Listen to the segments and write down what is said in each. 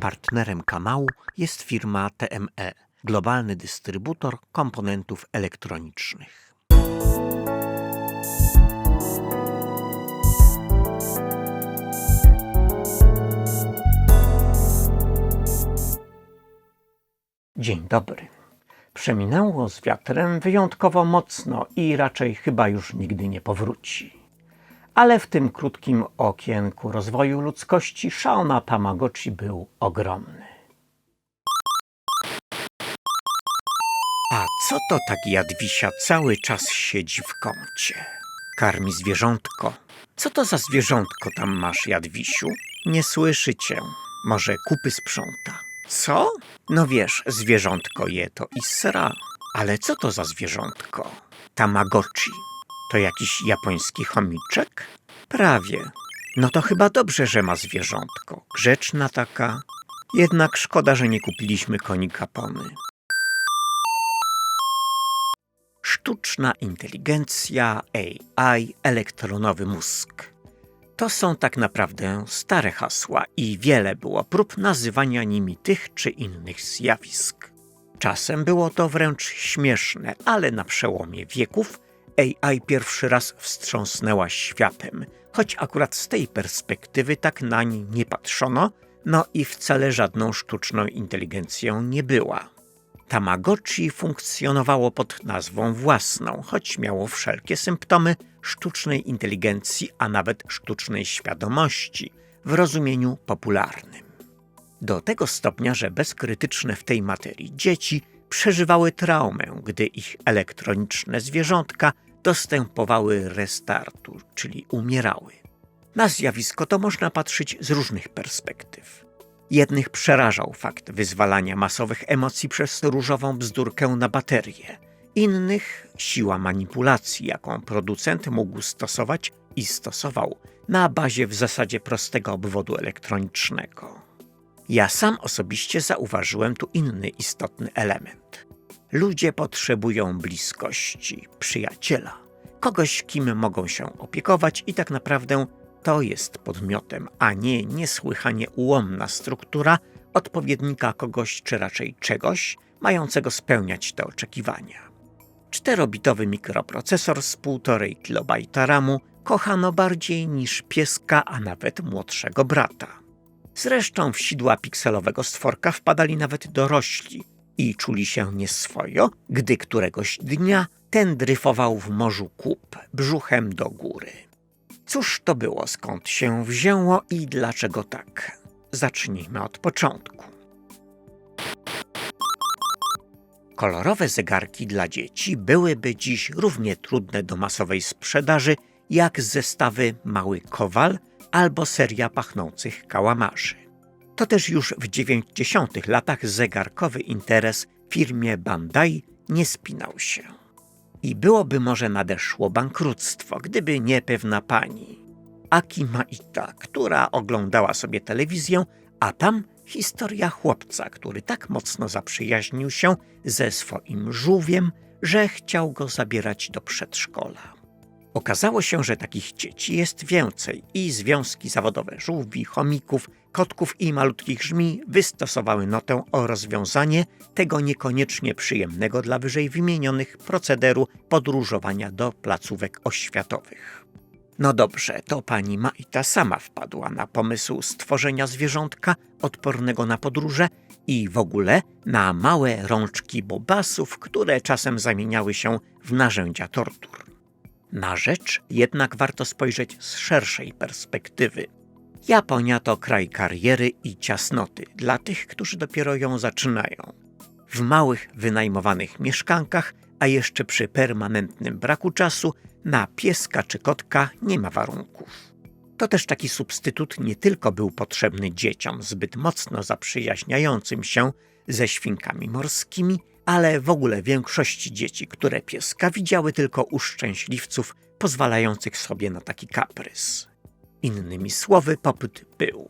Partnerem kanału jest firma TME, globalny dystrybutor komponentów elektronicznych. Dzień dobry. Przeminęło z wiatrem wyjątkowo mocno i raczej chyba już nigdy nie powróci. Ale w tym krótkim okienku rozwoju ludzkości Shaona Tamagotchi był ogromny. A co to tak Jadwisia cały czas siedzi w kącie? Karmi zwierzątko. Co to za zwierzątko tam masz, Jadwisiu? Nie słyszy cię. Może kupy sprząta. Co? No wiesz, zwierzątko je to i sra. Ale co to za zwierzątko? Tamagotchi. To jakiś japoński chomiczek? Prawie. No to chyba dobrze, że ma zwierzątko. Grzeczna taka. Jednak szkoda, że nie kupiliśmy konika pony. Sztuczna inteligencja, AI, elektronowy mózg. To są tak naprawdę stare hasła i wiele było prób nazywania nimi tych czy innych zjawisk. Czasem było to wręcz śmieszne, ale na przełomie wieków AI pierwszy raz wstrząsnęła światem, choć akurat z tej perspektywy tak nań nie patrzono, no i wcale żadną sztuczną inteligencją nie była. Tamagotchi funkcjonowało pod nazwą własną, choć miało wszelkie symptomy sztucznej inteligencji, a nawet sztucznej świadomości w rozumieniu popularnym. Do tego stopnia, że bezkrytyczne w tej materii dzieci przeżywały traumę, gdy ich elektroniczne zwierzątka dostępowały restartu, czyli umierały. Na zjawisko to można patrzeć z różnych perspektyw. Jednych przerażał fakt wyzwalania masowych emocji przez różową bzdurkę na baterię. Innych siła manipulacji, jaką producent mógł stosować i stosował na bazie w zasadzie prostego obwodu elektronicznego. Ja sam osobiście zauważyłem tu inny istotny element. Ludzie potrzebują bliskości, przyjaciela, kogoś, kim mogą się opiekować i tak naprawdę to jest podmiotem, a nie niesłychanie ułomna struktura odpowiednika kogoś czy raczej czegoś mającego spełniać te oczekiwania. Czterobitowy mikroprocesor z 1,5 kilobajta RAMu kochano bardziej niż pieska, a nawet młodszego brata. Zresztą w sidła pikselowego stworka wpadali nawet dorośli i czuli się nieswojo, gdy któregoś dnia ten dryfował w morzu kup brzuchem do góry. Cóż to było, skąd się wzięło i dlaczego tak? Zacznijmy od początku. Kolorowe zegarki dla dzieci byłyby dziś równie trudne do masowej sprzedaży jak zestawy Mały Kowal albo seria pachnących kałamarzy. To też już w 90. latach zegarkowy interes firmie Bandai nie spinał się. I byłoby może nadeszło bankructwo, gdyby nie pewna pani, Akima Ita, która oglądała sobie telewizję, a tam historia chłopca, który tak mocno zaprzyjaźnił się ze swoim żółwiem, że chciał go zabierać do przedszkola. Okazało się, że takich dzieci jest więcej i związki zawodowe żółwi, chomików, kotków i malutkich żmi wystosowały notę o rozwiązanie tego niekoniecznie przyjemnego dla wyżej wymienionych procederu podróżowania do placówek oświatowych. No dobrze, to pani Maita sama wpadła na pomysł stworzenia zwierzątka odpornego na podróże i w ogóle na małe rączki bobasów, które czasem zamieniały się w narzędzia tortur. Na rzecz jednak warto spojrzeć z szerszej perspektywy. Japonia to kraj kariery i ciasnoty dla tych, którzy dopiero ją zaczynają. W małych, wynajmowanych mieszkankach, a jeszcze przy permanentnym braku czasu, na pieska czy kotka nie ma warunków. To też taki substytut nie tylko był potrzebny dzieciom zbyt mocno zaprzyjaźniającym się ze świnkami morskimi, ale w ogóle większości dzieci, które pieska widziały tylko u szczęśliwców pozwalających sobie na taki kaprys. Innymi słowy, popyt był.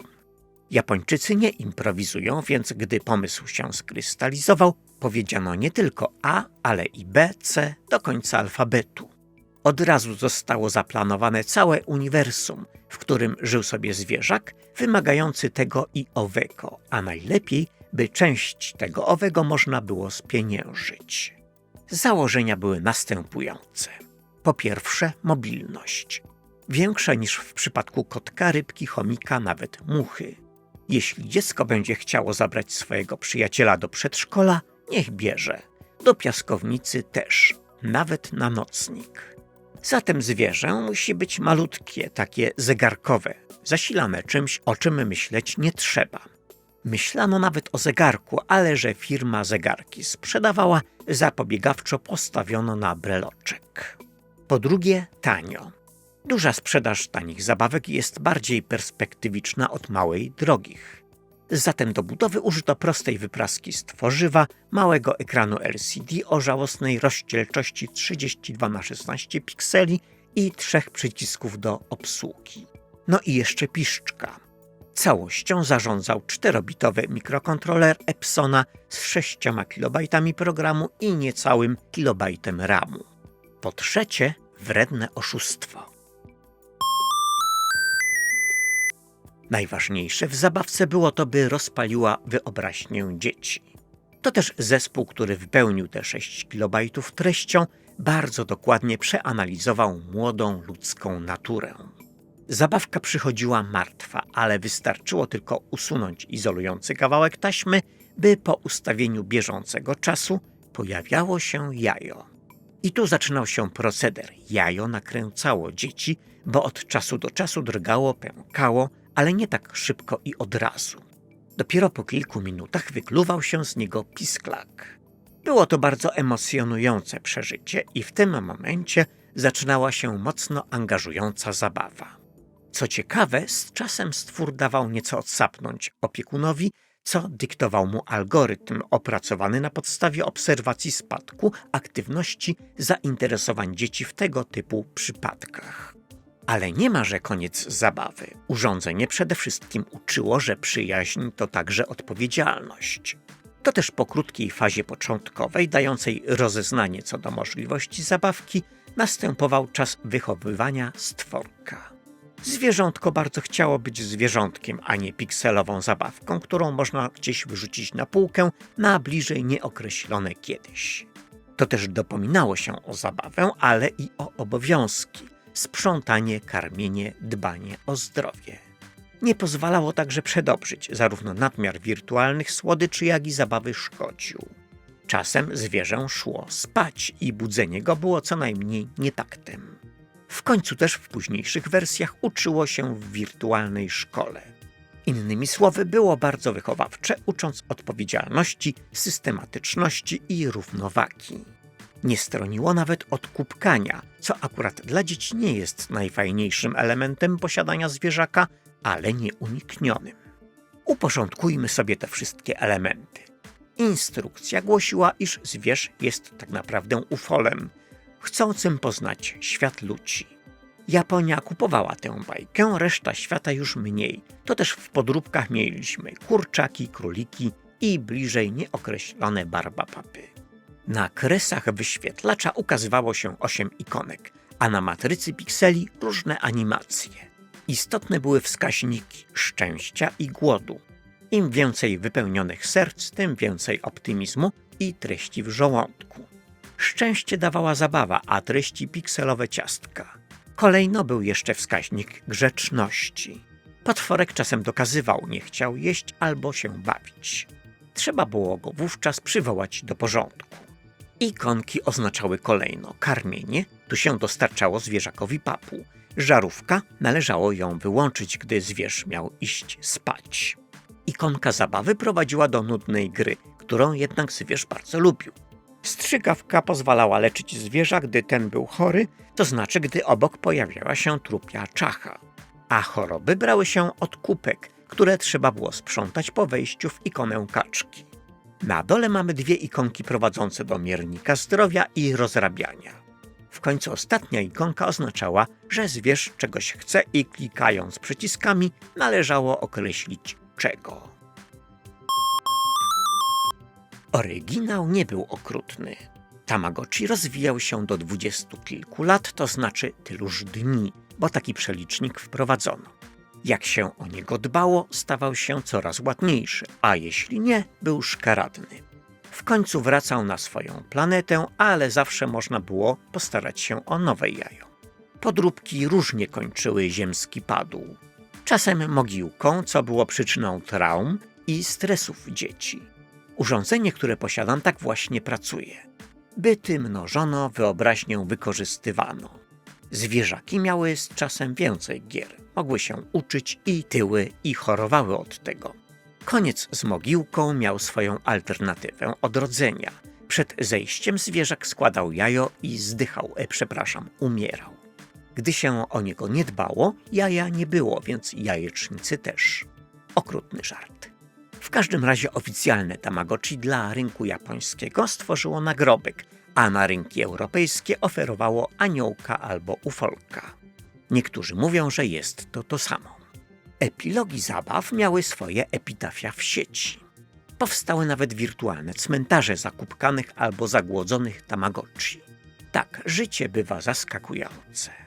Japończycy nie improwizują, więc gdy pomysł się skrystalizował, powiedziano nie tylko A, ale i B, C do końca alfabetu. Od razu zostało zaplanowane całe uniwersum, w którym żył sobie zwierzak, wymagający tego i owego, a najlepiej, by część tego owego można było spieniężyć. Założenia były następujące. Po pierwsze, mobilność. Większa niż w przypadku kotka, rybki, chomika, nawet muchy. Jeśli dziecko będzie chciało zabrać swojego przyjaciela do przedszkola, niech bierze. Do piaskownicy też, nawet na nocnik. Zatem zwierzę musi być malutkie, takie zegarkowe, zasilane czymś, o czym myśleć nie trzeba. Myślano nawet o zegarku, ale że firma zegarki sprzedawała, zapobiegawczo postawiono na breloczek. Po drugie, tanio. Duża sprzedaż tanich zabawek jest bardziej perspektywiczna od małej drogich. Zatem do budowy użyto prostej wypraski z tworzywa, małego ekranu LCD o żałosnej rozdzielczości 32 na 16 pikseli i trzech przycisków do obsługi. No i jeszcze piszczka. Całością zarządzał 4-bitowy mikrokontroler Epsona z 6 KB programu i niecałym kilobajtem RAMu. Po trzecie, wredne oszustwo. Najważniejsze w zabawce było to, by rozpaliła wyobraźnię dzieci. To też zespół, który wypełnił te 6 KB treścią, bardzo dokładnie przeanalizował młodą ludzką naturę. Zabawka przychodziła martwa, ale wystarczyło tylko usunąć izolujący kawałek taśmy, by po ustawieniu bieżącego czasu pojawiało się jajo. I tu zaczynał się proceder. Jajo nakręcało dzieci, bo od czasu do czasu drgało, pękało, ale nie tak szybko i od razu. Dopiero po kilku minutach wykluwał się z niego pisklak. Było to bardzo emocjonujące przeżycie i w tym momencie zaczynała się mocno angażująca zabawa. Co ciekawe, z czasem stwór dawał nieco odsapnąć opiekunowi, co dyktował mu algorytm opracowany na podstawie obserwacji spadku aktywności zainteresowań dzieci w tego typu przypadkach. Ale nie ma, że koniec zabawy. Urządzenie przede wszystkim uczyło, że przyjaźń to także odpowiedzialność. To też po krótkiej fazie początkowej, dającej rozeznanie co do możliwości zabawki, następował czas wychowywania stworka. Zwierzątko bardzo chciało być zwierzątkiem, a nie pikselową zabawką, którą można gdzieś wyrzucić na półkę na bliżej nieokreślone kiedyś. To też dopominało się o zabawę, ale i o obowiązki sprzątanie, karmienie, dbanie o zdrowie. Nie pozwalało także przedobrzyć, zarówno nadmiar wirtualnych słodyczy, jak i zabawy szkodził. Czasem zwierzę szło spać i budzenie go było co najmniej nietaktem. W końcu też w późniejszych wersjach uczyło się w wirtualnej szkole. Innymi słowy, było bardzo wychowawcze, ucząc odpowiedzialności, systematyczności i równowagi. Nie stroniło nawet od kupkania, co akurat dla dzieci nie jest najfajniejszym elementem posiadania zwierzaka, ale nieuniknionym. Uporządkujmy sobie te wszystkie elementy. Instrukcja głosiła, iż zwierz jest tak naprawdę ufolem, chcącym poznać świat ludzi. Japonia kupowała tę bajkę, reszta świata już mniej. To też w podróbkach mieliśmy kurczaki, króliki i bliżej nieokreślone barbapapy. Na kresach wyświetlacza ukazywało się 8 ikonek, a na matrycy pikseli różne animacje. Istotne były wskaźniki szczęścia i głodu. Im więcej wypełnionych serc, tym więcej optymizmu i treści w żołądku. Szczęście dawała zabawa, a treści pikselowe ciastka. Kolejno był jeszcze wskaźnik grzeczności. Potworek czasem dokazywał, nie chciał jeść albo się bawić. Trzeba było go wówczas przywołać do porządku. Ikonki oznaczały kolejno karmienie, tu się dostarczało zwierzakowi papu. Żarówka należało ją wyłączyć, gdy zwierz miał iść spać. Ikonka zabawy prowadziła do nudnej gry, którą jednak zwierz bardzo lubił. Strzygawka pozwalała leczyć zwierza, gdy ten był chory, to znaczy gdy obok pojawiała się trupia czacha. A choroby brały się od kupek, które trzeba było sprzątać po wejściu w ikonę kaczki. Na dole mamy dwie ikonki prowadzące do miernika zdrowia i rozrabiania. W końcu ostatnia ikonka oznaczała, że zwierz czegoś chce i klikając przyciskami należało określić czego. Oryginał nie był okrutny. Tamagotchi rozwijał się do dwudziestu kilku lat, to znaczy tyluż dni, bo taki przelicznik wprowadzono. Jak się o niego dbało, stawał się coraz ładniejszy, a jeśli nie, był szkaradny. W końcu wracał na swoją planetę, ale zawsze można było postarać się o nowe jajo. Podróbki różnie kończyły ziemski padł. Czasem mogiłką, co było przyczyną traum i stresów dzieci. Urządzenie, które posiadam, tak właśnie pracuje. Byty mnożono, wyobraźnię wykorzystywano. Zwierzaki miały z czasem więcej gier, mogły się uczyć i tyły i chorowały od tego. Koniec z mogiłką miał swoją alternatywę odrodzenia. Przed zejściem zwierzak składał jajo i zdychał, e, przepraszam, umierał. Gdy się o niego nie dbało, jaja nie było, więc jajecznicy też. Okrutny żart. W każdym razie oficjalne Tamagotchi dla rynku japońskiego stworzyło nagrobek, a na rynki europejskie oferowało aniołka albo ufolka. Niektórzy mówią, że jest to to samo. Epilogi zabaw miały swoje epitafia w sieci. Powstały nawet wirtualne cmentarze zakupkanych albo zagłodzonych Tamagotchi. Tak, życie bywa zaskakujące.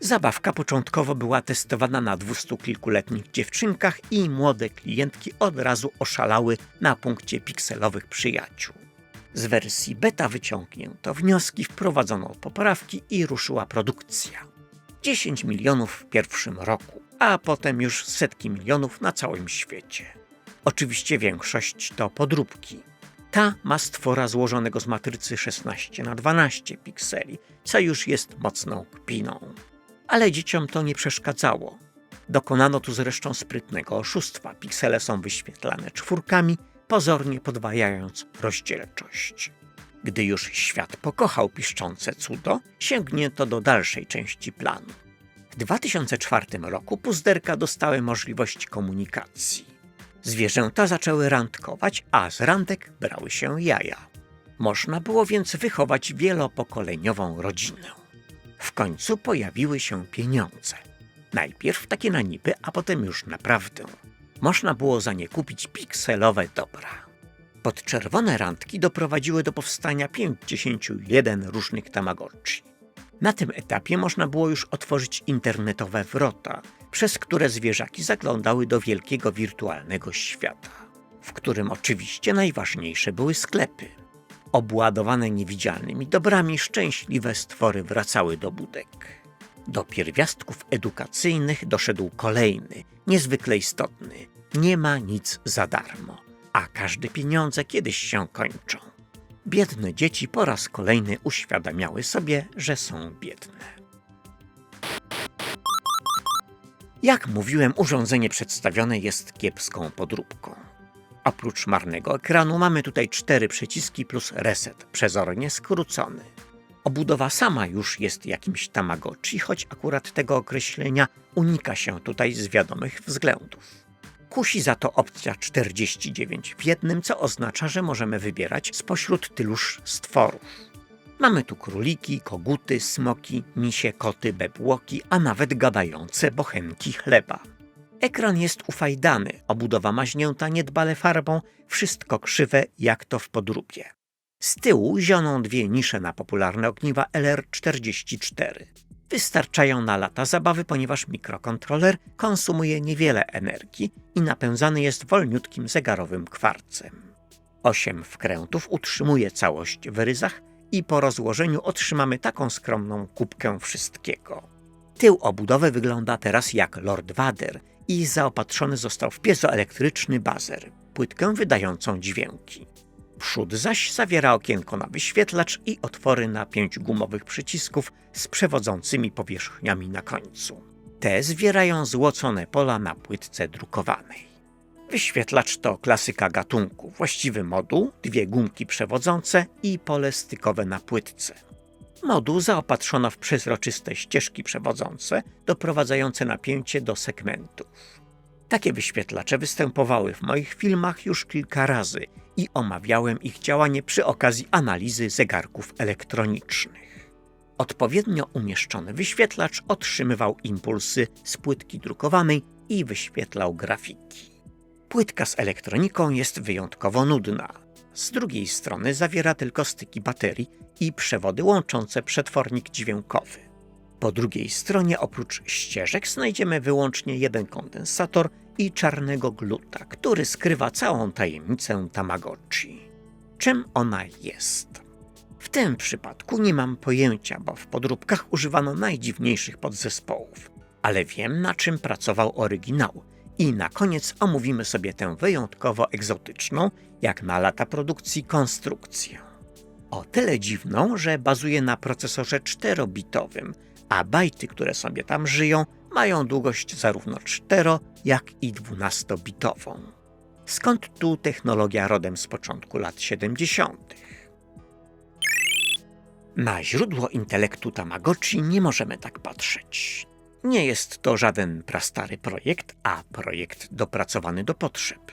Zabawka początkowo była testowana na dwustu kilkuletnich dziewczynkach i młode klientki od razu oszalały na punkcie pikselowych przyjaciół. Z wersji beta wyciągnięto wnioski, wprowadzono poprawki i ruszyła produkcja. 10 milionów w pierwszym roku, a potem już setki milionów na całym świecie. Oczywiście większość to podróbki. Ta ma stwora złożonego z matrycy 16 na 12 pikseli, co już jest mocną kpiną. Ale dzieciom to nie przeszkadzało. Dokonano tu zresztą sprytnego oszustwa. Piksele są wyświetlane czwórkami, pozornie podwajając rozdzielczość. Gdy już świat pokochał piszczące cudo, sięgnięto do dalszej części planu. W 2004 roku puzderka dostały możliwość komunikacji. Zwierzęta zaczęły randkować, a z randek brały się jaja. Można było więc wychować wielopokoleniową rodzinę. W końcu pojawiły się pieniądze. Najpierw takie na niby, a potem już naprawdę. Można było za nie kupić pikselowe dobra. Podczerwone randki doprowadziły do powstania 51 różnych Tamagotchi. Na tym etapie można było już otworzyć internetowe wrota, przez które zwierzaki zaglądały do wielkiego wirtualnego świata, w którym oczywiście najważniejsze były sklepy. Obładowane niewidzialnymi dobrami, szczęśliwe stwory wracały do budek. Do pierwiastków edukacyjnych doszedł kolejny, niezwykle istotny. Nie ma nic za darmo, a każde pieniądze kiedyś się kończą. Biedne dzieci po raz kolejny uświadamiały sobie, że są biedne. Jak mówiłem, urządzenie przedstawione jest kiepską podróbką. Oprócz marnego ekranu mamy tutaj cztery przyciski plus reset, przezornie skrócony. Obudowa sama już jest jakimś tamagotchi, choć akurat tego określenia unika się tutaj z wiadomych względów. Kusi za to opcja 49 w jednym, co oznacza, że możemy wybierać spośród tyluż stworów. Mamy tu króliki, koguty, smoki, misie, koty, bebłoki, a nawet gadające bochenki chleba. Ekran jest ufajdany, obudowa maźnięta niedbale farbą, wszystko krzywe jak to w podróbie. Z tyłu zioną dwie nisze na popularne ogniwa LR44. Wystarczają na lata zabawy, ponieważ mikrokontroler konsumuje niewiele energii i napędzany jest wolniutkim zegarowym kwarcem. Osiem wkrętów utrzymuje całość w ryzach i po rozłożeniu otrzymamy taką skromną kubkę wszystkiego. Tył obudowy wygląda teraz jak Lord Vader i zaopatrzony został w piezoelektryczny bazer, płytkę wydającą dźwięki. Przód zaś zawiera okienko na wyświetlacz i otwory na pięć gumowych przycisków z przewodzącymi powierzchniami na końcu. Te zwierają złocone pola na płytce drukowanej. Wyświetlacz to klasyka gatunku, właściwy moduł, dwie gumki przewodzące i pole stykowe na płytce. Moduł zaopatrzono w przezroczyste ścieżki przewodzące doprowadzające napięcie do segmentów. Takie wyświetlacze występowały w moich filmach już kilka razy i omawiałem ich działanie przy okazji analizy zegarków elektronicznych. Odpowiednio umieszczony wyświetlacz otrzymywał impulsy z płytki drukowanej i wyświetlał grafiki. Płytka z elektroniką jest wyjątkowo nudna. Z drugiej strony zawiera tylko styki baterii i przewody łączące przetwornik dźwiękowy. Po drugiej stronie oprócz ścieżek znajdziemy wyłącznie jeden kondensator i czarnego gluta, który skrywa całą tajemnicę Tamagotchi. Czym ona jest? W tym przypadku nie mam pojęcia, bo w podróbkach używano najdziwniejszych podzespołów, ale wiem na czym pracował oryginał i na koniec omówimy sobie tę wyjątkowo egzotyczną, jak na lata produkcji, konstrukcję. O tyle dziwną, że bazuje na procesorze 4-bitowym, a bajty, które sobie tam żyją, mają długość zarówno 4, jak i 12-bitową. Skąd tu technologia rodem z początku lat 70.? Na źródło intelektu Tamagotchi nie możemy tak patrzeć. Nie jest to żaden prastary projekt, a projekt dopracowany do potrzeb.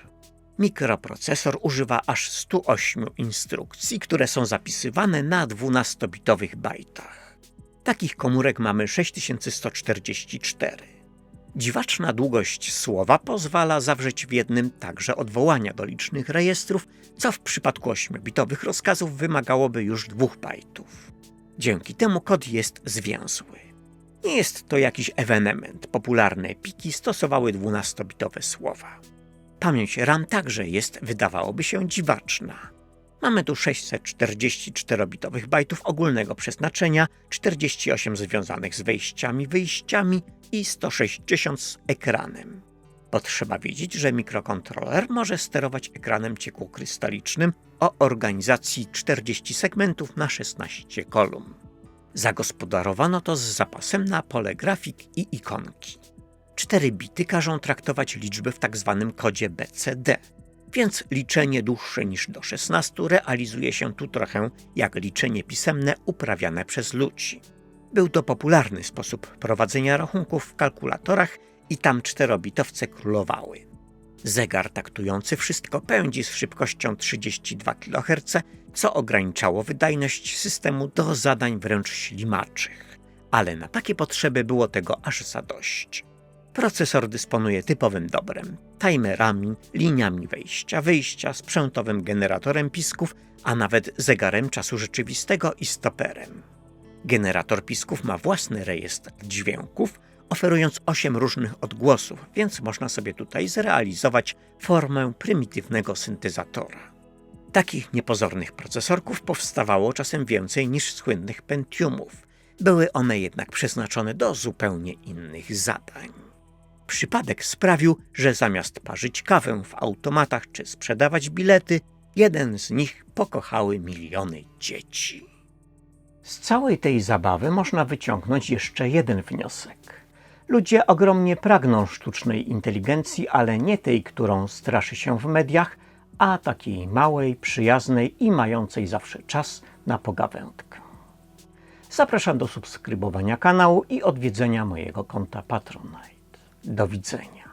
Mikroprocesor używa aż 108 instrukcji, które są zapisywane na 12-bitowych bajtach. Takich komórek mamy 6144. Dziwaczna długość słowa pozwala zawrzeć w jednym także odwołania do licznych rejestrów, co w przypadku 8-bitowych rozkazów wymagałoby już 2 bajtów. Dzięki temu kod jest zwięzły. Nie jest to jakiś ewenement. Popularne piki stosowały 12-bitowe słowa. Pamięć RAM także jest, wydawałoby się, dziwaczna. Mamy tu 644-bitowych bajtów ogólnego przeznaczenia, 48 związanych z wejściami, wyjściami i 160 z ekranem. Potrzeba wiedzieć, że mikrokontroler może sterować ekranem ciekłokrystalicznym o organizacji 40 segmentów na 16 kolumn. Zagospodarowano to z zapasem na pole grafik i ikonki. 4 bity każą traktować liczby w tzw. Tak kodzie BCD, więc liczenie dłuższe niż do 16 realizuje się tu trochę jak liczenie pisemne uprawiane przez ludzi. Był to popularny sposób prowadzenia rachunków w kalkulatorach i tam czterobitowce królowały. Zegar taktujący wszystko pędzi z szybkością 32 kHz, co ograniczało wydajność systemu do zadań wręcz ślimaczych. Ale na takie potrzeby było tego aż za dość. Procesor dysponuje typowym dobrem, timerami, liniami wejścia, wyjścia, sprzętowym generatorem pisków, a nawet zegarem czasu rzeczywistego i stoperem. Generator pisków ma własny rejestr dźwięków, oferując 8 różnych odgłosów, więc można sobie tutaj zrealizować formę prymitywnego syntezatora. Takich niepozornych procesorków powstawało czasem więcej niż słynnych Pentiumów. Były one jednak przeznaczone do zupełnie innych zadań. Przypadek sprawił, że zamiast parzyć kawę w automatach czy sprzedawać bilety, jeden z nich pokochały miliony dzieci. Z całej tej zabawy można wyciągnąć jeszcze jeden wniosek. Ludzie ogromnie pragną sztucznej inteligencji, ale nie tej, którą straszy się w mediach, a takiej małej, przyjaznej i mającej zawsze czas na pogawędkę. Zapraszam do subskrybowania kanału i odwiedzenia mojego konta Patronite. Do widzenia.